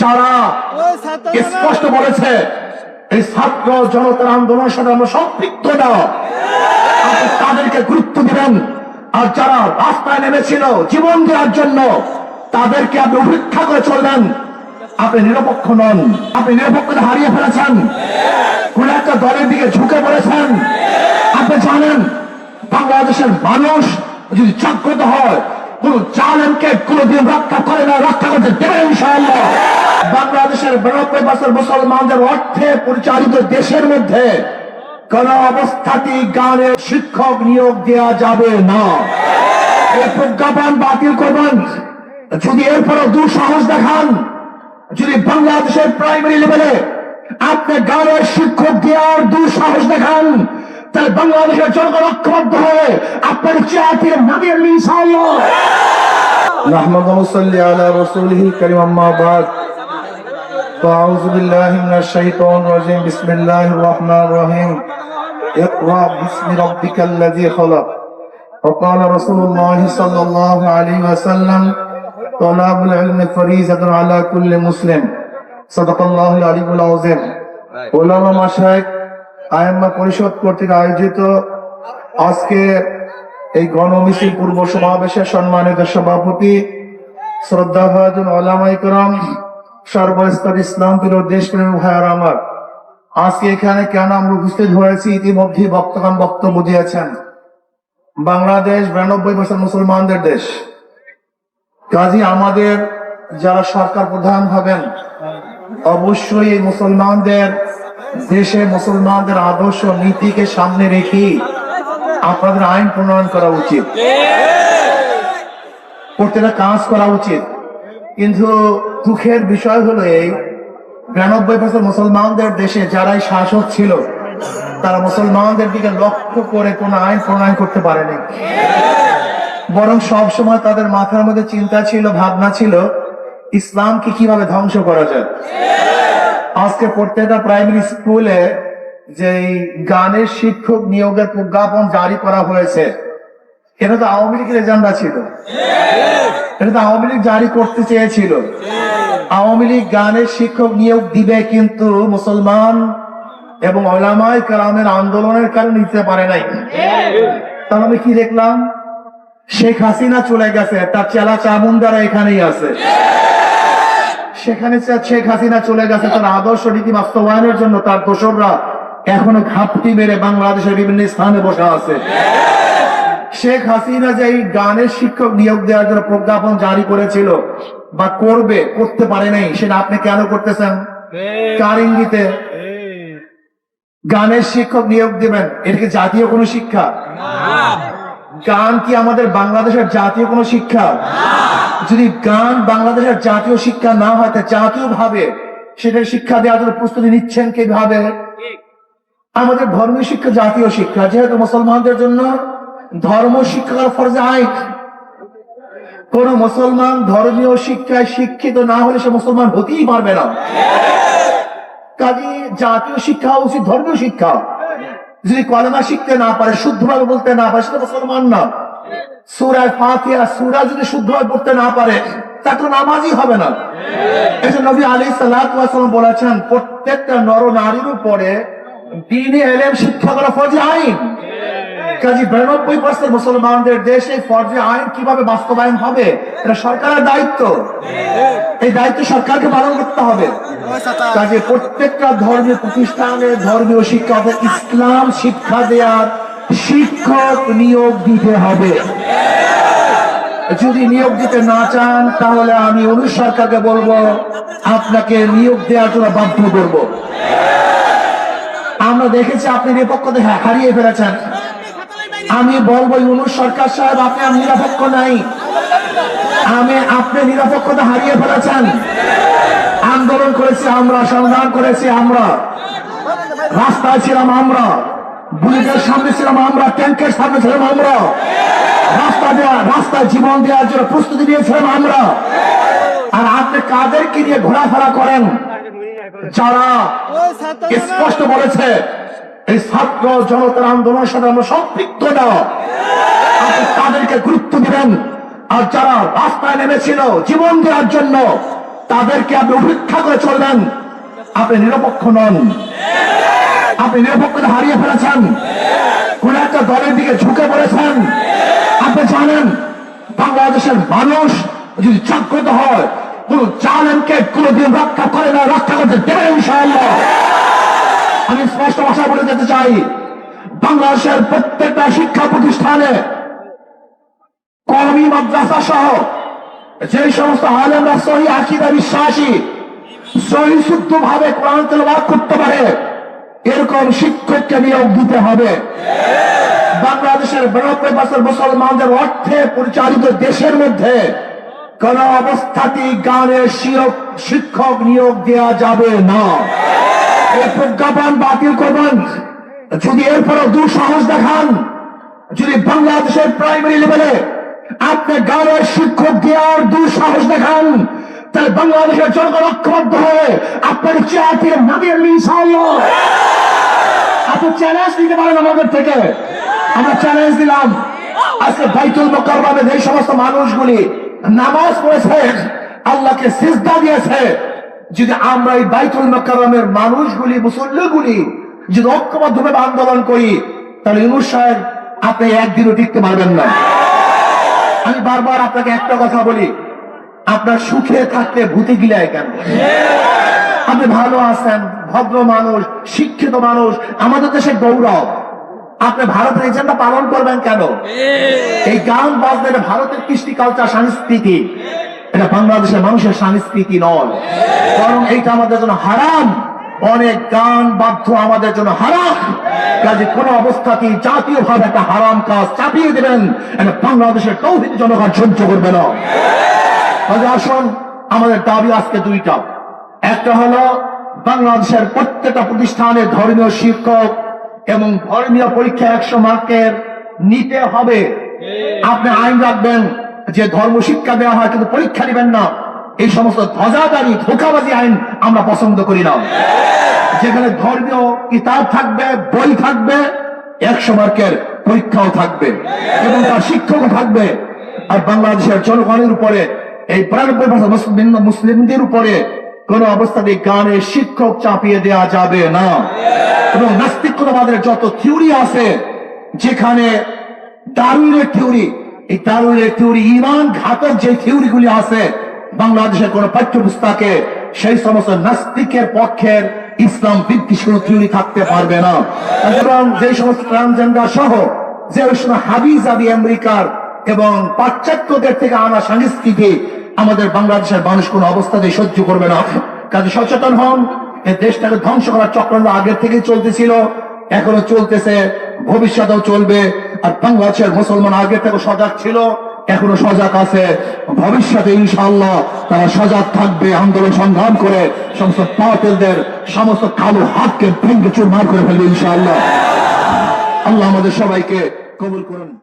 যারা স্পষ্ট বলেছে এই ছাত্র জনতার আন্দোলনের সাথে আমরা সম্পৃক্ত না। আপনি তাদেরকে গুরুত্ব দিবেন। আর যারা রাস্তায় নেমেছিল জীবন দেওয়ার জন্য তাদেরকে আপনি উপেক্ষা করে চলবেন। আপনি নিরপেক্ষ নন। আপনি নিরপেক্ষতা হারিয়ে ফেলেছেন। কোন একটা দলের দিকে ঝুঁকে পড়েছেন। আপনি জানেন বাংলাদেশের মানুষ যদি জাগ্রত হয় কোন জালেমকে কোনদিন রক্ষা করে না, রক্ষা করতে দেবে ইনশাআল্লাহ। বাংলাদেশের বিরানব্বই বছর মুসলমানদের অর্থে পরিচালিত দেশের মধ্যে কোন অবস্থাতেই গানের শিক্ষক নিয়োগ দেওয়া যাবে না। এই প্রজ্ঞাপন বাতিল করবেন। যদি এরপরও দুঃসাহস দেখান, যদি বাংলাদেশের প্রাইমারি লেভেলে আপনি গানের শিক্ষক দেওয়ার দুঃসাহস দেখান তাহলে বাংলাদেশের জনগণ ঐক্যবদ্ধ হয়ে আপনার চেয়ার থেকে নামিয়ে নিন ইনশাআল্লাহ نحمد ونصلي على رسوله الكريم أما بعد فأعوذ بالله من الشيطان الرجيم بسم الله الرحمن الرحيم اقرأ باسم ربك الذي خلق وقال رسول الله صلى الله عليه وسلم طلاب العلم فريزة على كل مسلم صدق الله العلي العظيم ওলামা মাসায়েক আয়াম্মা পরিষদ কর্তৃক আয়োজিত আজকে এই গণমিছিল পূর্ব সমাবেশের সম্মানিত সভাপতি, শ্রদ্ধাভাজন ওলামাই করম সর্বস্তর ইসলাম প্রিয় দেশপ্রেম ভাইয়ার আমার। আজকে এখানে কেন আমরা উপস্থিত হয়েছি ইতিমধ্যে বক্তব্য বক্তব্য দিয়েছেন। বাংলাদেশ বিরানব্বই বছর মুসলমানদের দেশ। কাজী আমাদের যারা সরকার প্রধান হবেন, অবশ্যই এই মুসলমানদের দেশে মুসলমানদের আদর্শ নীতিকে সামনে রেখে আপনাদের আইন প্রণয়ন করা উচিত। প্রত্যেকটা কাজ করা উচিত। কিন্তু দুঃখের বিষয় হলো এই বিরানব্বই বছর মুসলমানদের দেশে যারাই শাসক ছিল, তারা মুসলমানদের দিকে লক্ষ্য করে কোনো আইন প্রণয়ন করতে পারেনি। বরং সব সময় তাদের মাথার মধ্যে চিন্তা ছিল, ভাবনা ছিল, ইসলামকে কীভাবে ধ্বংস করা যায়। আজকে প্রত্যেকটা প্রাইমারি স্কুলে যে গানের শিক্ষক নিয়োগের প্রজ্ঞাপন জারি করা হয়েছে, এটা তো আওয়ামী লীগের এজেন্ডা ছিল। এটা তো আওয়ামী লীগ জারি করতে চেয়েছিল। আওয়ামী লীগ গানের শিক্ষক নিয়োগ দিবে কিন্তু মুসলমান এবং ওলামাই কালামের আন্দোলনের কারণে নিতে পারে নাই। তাহলে আমি কি দেখলাম? শেখ হাসিনা চলে গেছে, তার চেলা চামুন্দারা এখানেই আছে। সেখানে শেখ হাসিনা চলে গেছে তার আদর্শ নীতি বাস্তবায়নের জন্য তার দোসররা এখনও ঘাপটি মেরে বাংলাদেশের বিভিন্ন স্থানে বসে আছে। শেখ হাসিনা যে এই গানের শিক্ষক নিয়োগ দেওয়ার জন্য প্রজ্ঞাপন জারি করেছিল বা করবে করতে পারে নাই সেটা আপনি কেন করতেছেন? কার ইঙ্গিতে? গানের শিক্ষক নিয়োগ দিবেন এটা কি জাতীয় কোনো শিক্ষা? গান কি আমাদের বাংলাদেশের জাতীয় কোনো শিক্ষা? যদি গান বাংলাদেশের জাতীয় শিক্ষা না হয় তা জাতীয় ভাবে সেটা শিক্ষা দেওয়ার জন্য প্রস্তুতি নিচ্ছেন কীভাবে? আমাদের ধর্মীয় শিক্ষা জাতীয় শিক্ষা যেহেতু মুসলমানদের জন্য ধর্ম শিক্ষার ফরজে আইন। কোন মুসলমান ধর্মীয় শিক্ষায় শিক্ষিত না হলে সে মুসলমান হতেই পারবে না। কাজে জাতীয় শিক্ষা উচিত ধর্মীয় শিক্ষা। যদি কলেমা শিখতে না পারে শুদ্ধভাবে বলতে না পারে সেটা মুসলমান না। সুরায় ফাতিহা, সুরা যদি শুদ্ধভাবে পড়তে না পারে, তা তো নামাজই হবে না। এই নবী আলী বলেছেন, প্রত্যেকটা নর নারীর উপরে দিনে এলেম শিক্ষা করা আইন। কাজী বিরানব্বই পার্সেন্ট মুসলমানদের দেশে ফরজে আইন কীভাবে বাস্তবায়ন হবে, এটা সরকারের দায়িত্ব। এই দায়িত্ব সরকারকে পালন করতে হবে। কাজে প্রত্যেকটা ধর্মীয় প্রতিষ্ঠানে ধর্মীয় শিক্ষা ইসলাম শিক্ষা দেওয়ার শিক্ষক নিয়োগ দিতে হবে। যদি নিয়োগ দিতে না চান, তাহলে আমি অনু সরকারকে বলব, আপনাকে নিয়োগ দেওয়ার জন্য বাধ্য করব। আমরা দেখেছি আপনি নিরপেক্ষতা হা- হারিয়ে ফেলেছেন। আমি বলব ইউনুস সরকার সাহেব, আপনি আর নিরপেক্ষ নাই। আমি, আপনি নিরপেক্ষতা হারিয়ে ফেলেছেন। আন্দোলন করেছি আমরা, সংগ্রাম করেছি আমরা। রাস্তায় ছিলাম আমরা। বুলেটের সামনে ছিলাম আমরা, ট্যাঙ্কের সামনে ছিলাম আমরা। রাস্তা দেওয়া রাস্তায় জীবন দেওয়ার জন্য প্রস্তুতি নিয়েছিলাম আমরা। আর আপনি কাদেরকে নিয়ে ঘোরাফেরা করেন? যারা স্পষ্ট বলেছে, এই ছাত্র জনতার আন্দোলনের সাথে আমরা সম্পৃক্ত আপনি তাদেরকে গুরুত্ব দিবেন। আর যারা রাস্তায় নেমেছিল জীবন দেওয়ার জন্য, তাদেরকে আপনি উপেক্ষা করে চলবেন। আপনি নিরপেক্ষ নন। আপনি নিরপেক্ষতা হারিয়ে ফেলেছেন। কোন একটা দলের দিকে ঝুঁকে পড়েছেন। আপনি জানেন, বাংলাদেশের মানুষ যদি জাগ্রত হয়, কোন জালেমকে কোনদিন রক্ষা করে না, রক্ষা করতে দেবে আমি স্পষ্ট ভাষা বলে যেতে চাই, বাংলাদেশের প্রত্যেকটা শিক্ষা প্রতিষ্ঠানে কর্মী মাদ্রাসা সহ যে সমস্ত আলেমরা সহি আকিদা বিশ্বাসী, সহি শুদ্ধ ভাবে করতে পারে এরকম শিক্ষককে নিয়োগ দিতে হবে। বাংলাদেশের বিরানব্বই বছর মুসলমানদের অর্থে পরিচালিত দেশের মধ্যে কোন অবস্থাতেই গানের শিক্ষক নিয়োগ দেওয়া যাবে না। এই প্রজ্ঞাপন বাতিল করবেন। যদি এরপরও দুঃসাহস দেখান, যদি বাংলাদেশের প্রাইমারি লেভেলে আপনি গানের শিক্ষক দেওয়ার দুঃসাহস দেখান, তাহলে বাংলাদেশের জনগণ ঐক্যবদ্ধ হয়ে আপনার চেয়ার থেকে নামিয়ে ইনশাআল্লাহ। আপনি চ্যালেঞ্জ দিতে পারেন আমাদের থেকে। আমরা চ্যালেঞ্জ দিলাম। আজকে বাইতুল মোকাররমে যে সমস্ত মানুষগুলি নামাজ পড়েছে, আল্লাহকে সিজদা দিয়েছে। যদি আমরা এই বাইতুল মোকাররমের মানুষগুলি, মুসল্লিগুলি যদি ঐক্যবদ্ধভাবে আন্দোলন করি, তাহলে ইউনুস সাহেব আপনি একদিনও টিকতে পারবেন না। আমি বারবার আপনাকে একটা কথা বলি, আপনার সুখে থাকতে ভূতে গিলায় কেন? আপনি ভালো আছেন ভদ্র মানুষ শিক্ষিত মানুষ আমাদের দেশের গৌরব। আপনি ভারতের এজেন্ডা পালন করবেন কেন? এই গান বাজনা এটা ভারতের কৃষ্টি কালচার সংস্কৃতি। এটা বাংলাদেশের মানুষের সংস্কৃতি নয়। বরং এইটা আমাদের জন্য হারাম। অনেক গান বাধ্য আমাদের জন্য হারাম। কাজে কোন অবস্থাতেই জাতীয় ভাবে একটা হারাম কাজ চাপিয়ে দেবেন। এটা বাংলাদেশের তৌহিদ জনগণ সহ্য করবে না। আসুন আমাদের দাবি আজকে দুইটা। একটা হলো বাংলাদেশের প্রত্যেকটা প্রতিষ্ঠানে ধর্মীয় শিক্ষক এবং ধর্মীয় পরীক্ষা একশো মার্কের নিতে হবে। আপনি আইন রাখবেন যে ধর্ম শিক্ষা দেওয়া হয় কিন্তু পরীক্ষা নেবেন না। এই সমস্ত ধ্বজাদারি ধোকাবাজি আইন আমরা পছন্দ করি না। যেখানে ধর্মীয় কিতাব থাকবে বই থাকবে একশো মার্কের পরীক্ষাও থাকবে এবং তার শিক্ষকও থাকবে। আর বাংলাদেশের জনগণের উপরে এই বছর মুসলিমদের উপরে কোন অবস্থাতে গানের শিক্ষক চাপিয়ে দেওয়া যাবে না। এবং নাস্তিকতাবাদের যত থিওরি আছে, যেখানে দারুণের থিওরি, এই দারুণের থিওরি, ইমান ঘাতক যে থিওরি গুলি আছে, বাংলাদেশের কোন পাঠ্যপুস্তকে সেই সমস্ত নাস্তিকের পক্ষের ইসলাম বিদ্বেষ কোন থিওরি থাকতে পারবে না। এবং যে সমস্ত ট্রান্সজেন্ডার সহ, যে সময় হাবিজ আদি আমেরিকার এবং পাশ্চাত্যদের থেকে আনা সংস্কৃতি আমাদের বাংলাদেশের মানুষ কোন অবস্থাতে সহ্য করবে না। কাজে সচেতন হন। এই দেশটাকে ধ্বংস করার চক্রান্ত আগের থেকেই চলতেছিল। এখনও চলতেছে, ভবিষ্যতেও চলবে। আর বাংলাদেশের মুসলমান আগের থেকে সজাগ ছিল, এখনও সজাগ আছে। ভবিষ্যতে ইনশাআল্লাহ তারা সজাগ থাকবে, আন্দোলন সংগ্রাম করে সমস্ত পাওয়াতেলদের সমস্ত কালো হাতকে ভেঙ্গে চুরমার করে ফেলবে ইনশাআল্লাহ। আল্লাহ আমাদের সবাইকে কবুল করুন।